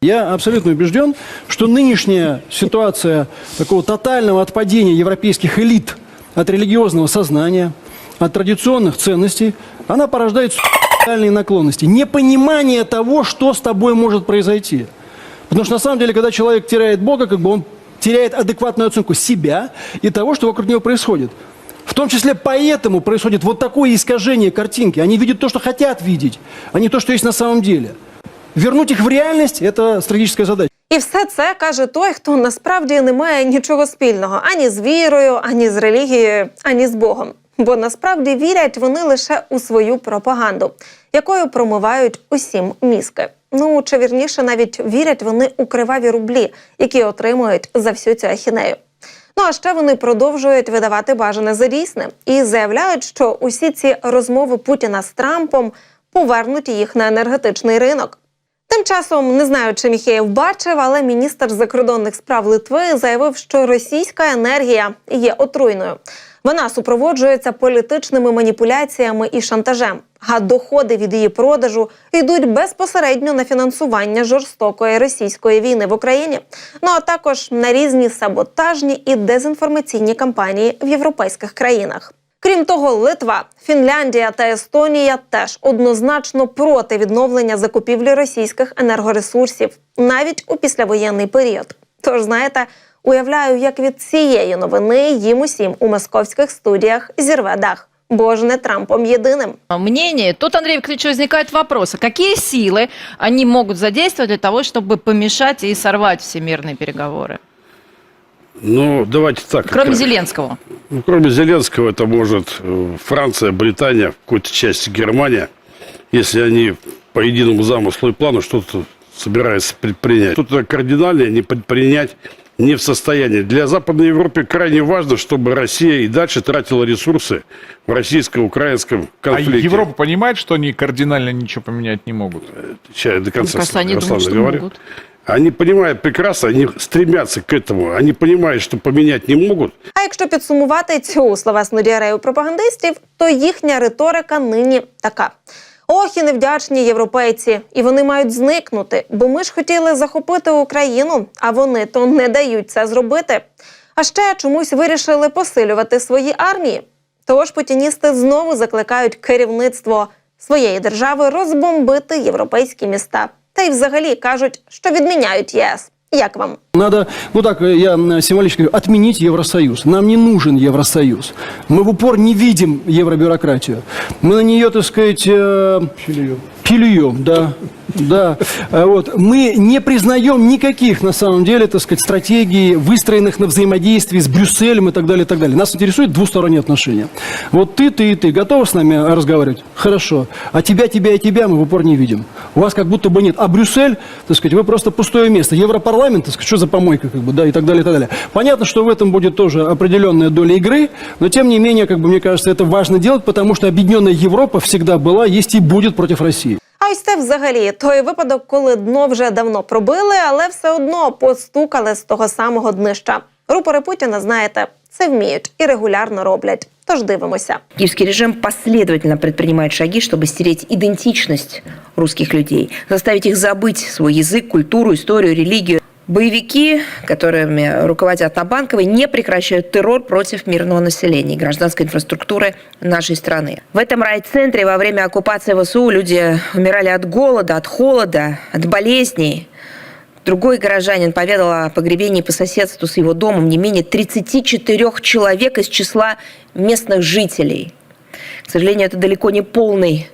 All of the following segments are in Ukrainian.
Я абсолютно убежден, что нынешняя ситуация такого тотального отпадения европейских элит от религиозного сознания, от традиционных ценностей, она порождает суицидальные наклонности, непонимание того, что с тобой может произойти. Потому что на самом деле, когда человек теряет Бога, как бы он теряет адекватную оценку себя и того, что вокруг него происходит. В том числе поэтому происходит вот такое искажение картинки. Они видят то, что хотят видеть, а не то, что есть на самом деле. Вернуть их в реальность – это стратегическая задача. І все це каже той, хто насправді не має нічого спільного ані з вірою, ані з релігією, ані з Богом. Бо насправді вірять вони лише у свою пропаганду, якою промивають усім мізки. Ну чи вірніше, навіть вірять вони у криваві рублі, які отримують за всю цю ахінею. Ну а ще вони продовжують видавати бажане за дійсне і заявляють, що усі ці розмови Путіна з Трампом повернуть їх на енергетичний ринок. Тим часом не знаю, чи Міхеєв бачив, але міністр закордонних справ Литви заявив, що російська енергія є отруйною. Вона супроводжується політичними маніпуляціями і шантажем. А доходи від її продажу йдуть безпосередньо на фінансування жорстокої російської війни в Україні. Ну а також на різні саботажні і дезінформаційні кампанії в європейських країнах. Крім того, Литва, Фінляндія та Естонія теж однозначно проти відновлення закупівлі російських енергоресурсів навіть у післявоєнний період. Тож, знаєте, уявляю, як від цієї новини їм усім у московських студіях зірве дах. Бо ж не Трампом єдиним. мнение. Тут, Андрей Викторович, возникает вопрос, а какие силы они могут задействовать для того, чтобы помешать и сорвать всемирные переговоры? Ну, давайте так. Кроме как- Зеленского. Ну, кроме Зеленского, это может э, Франция, Британия, в какой-то части Германия, если они по единому замыслу и плану что-то собираются предпринять. Что-то кардинальное не предпринять не в состоянии. Для Западной Европы крайне важно, чтобы Россия и дальше тратила ресурсы в российско-украинском А конфликте. Европа понимает, что они кардинально ничего поменять не могут? Сейчас я до конца Мне кажется, они думают, что говорю. могут. Они понимают прекрасно, они стремятся к этому. Они понимают, что поменять не могут. А якщо підсумувати цю словесну діарею пропагандистів, то їхня риторика нині така. Ох, і невдячні європейці, і вони мають зникнути, бо ми ж хотіли захопити Україну, а вони то не дають це зробити. А ще чомусь вирішили посилювати свої армії. Тож путіністи знову закликають керівництво своєї держави розбомбити європейські міста Та й взагалі кажуть, що відміняють єС. Як вам? Надо, ну так, э, я м, символически говорю, отменить Евросоюз. Нам не нужен Евросоюз. Мы в упор не видим евробюрократию. Мы на нее, так сказать, э, плюем, да. Да, А вот мы не признаем никаких, на самом деле, так сказать, стратегий, выстроенных на взаимодействии с Брюсселем и так далее, и так далее. Нас интересуют двусторонние отношения. Вот ты, ты и ты готовы с нами разговаривать? Хорошо. А тебя, тебя и тебя мы в упор не видим. У вас как будто бы нет. А Брюссель, так сказать, вы просто пустое место. Европарламент, так сказать, что за помойка, как бы, да, и так далее, и так далее. Понятно, что в этом будет тоже определенная доля игры, но тем не менее, как бы, мне кажется, это важно делать, потому что объединенная Европа всегда была, есть и будет против России. А ось це взагалі той випадок, коли дно вже давно пробили, але все одно постукали з того самого днища. Рупори Путіна, знаєте, це вміють і регулярно роблять. Тож дивимося. Киевский режим последовательно предпринимает шаги, чтобы стереть идентичность русских людей, заставить их забыть свой язык, культуру, историю, религию. Боевики, которыми руководят на Банковой, не прекращают террор против мирного населения и гражданской инфраструктуры нашей страны. В этом райцентре во время оккупации ВСУ люди умирали от голода, от холода, от болезней. Другой горожанин поведал о погребении по соседству с его домом не менее 34 человек из числа местных жителей. К сожалению, это далеко не полный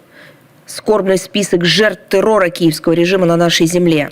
скорбный список жертв террора киевского режима на нашей земле.